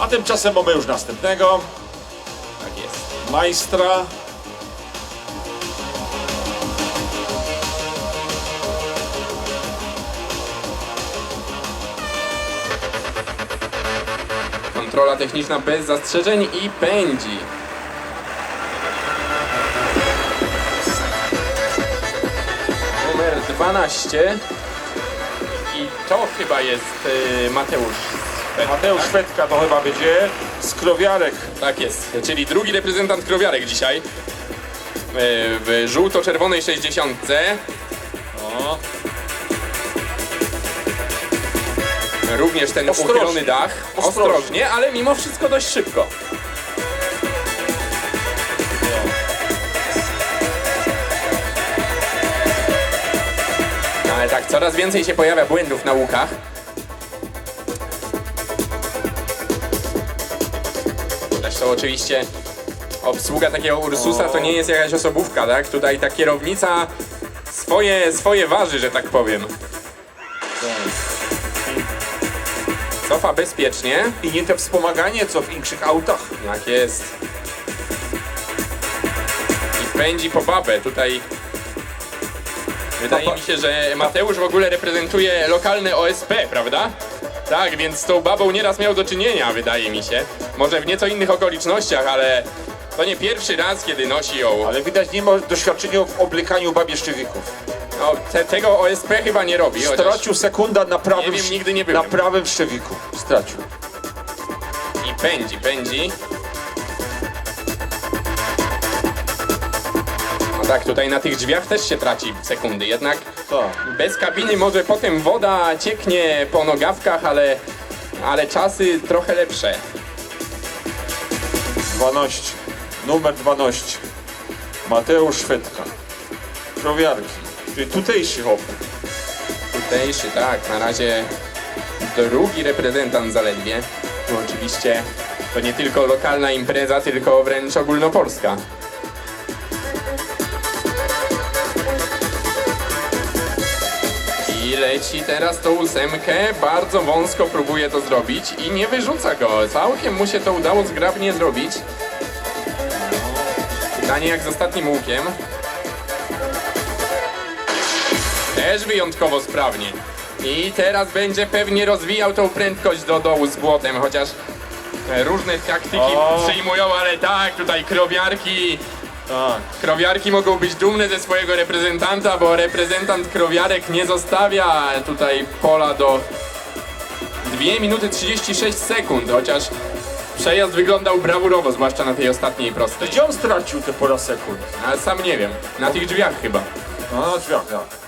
A tymczasem mamy już następnego Tak jest. majstra. Kontrola techniczna bez zastrzeżeń i pędzi. Numer 12. I to chyba jest y, Mateusz. Mateusz Szwedka to chyba będzie z krowiarek. Tak jest, czyli drugi reprezentant krowiarek dzisiaj. Y, W żółto-czerwonej 60. O, Również ten Ostrożnie. uchylony dach. Ostrożnie. Ostrożnie, ale mimo wszystko dość szybko. No ale tak, coraz więcej się pojawia błędów na łukach. Zresztą oczywiście obsługa takiego Ursusa to nie jest jakaś osobówka, tak? Tutaj ta kierownica swoje, swoje waży, że tak powiem. Cofa bezpiecznie. I nie te wspomaganie, co w większych autach. Tak jest. I pędzi po babę. Tutaj wydaje mi się, że Mateusz w ogóle reprezentuje lokalne OSP, prawda? Tak, więc z tą babą nieraz miał do czynienia, wydaje mi się. Może w nieco innych okolicznościach, ale to nie pierwszy raz, kiedy nosi ją. Ale widać nie ma doświadczenia w oblikaniu babieszczywików. No, te, tego OSP chyba nie robi. chociaż- Stracił sekunda na prawym, Nie wiem, sz- nigdy nie na prawym szczewiku. Stracił. I pędzi, pędzi. No tak, tutaj na tych drzwiach też się traci sekundy, jednak bez kabiny może potem woda cieknie po nogawkach, ale, ale czasy trochę lepsze. 12. Numer 12. Mateusz Szwedka. Krowiarki. Czyli tutejszy hop. Tutejszy, tak, na razie drugi reprezentant zaledwie. Tu oczywiście to nie tylko lokalna impreza, tylko wręcz ogólnopolska. I leci teraz tą ósemkę, bardzo wąsko próbuje to zrobić i nie wyrzuca go. Całkiem mu się to udało zgrabnie zrobić. Pytanie jak z ostatnim łukiem. Też wyjątkowo sprawnie. I teraz będzie pewnie rozwijał tą prędkość do dołu z błotem, chociaż różne taktyki O. przyjmują, ale tak, tutaj krowiarki, Tak. krowiarki mogą być dumne ze swojego reprezentanta, bo reprezentant krowiarek nie zostawia tutaj pola do 2 minuty 36 sekund, chociaż przejazd wyglądał brawurowo, zwłaszcza na tej ostatniej prostej. Gdzie on stracił te pora sekund? Ale sam nie wiem, na tych drzwiach chyba. No, na drzwiach, tak.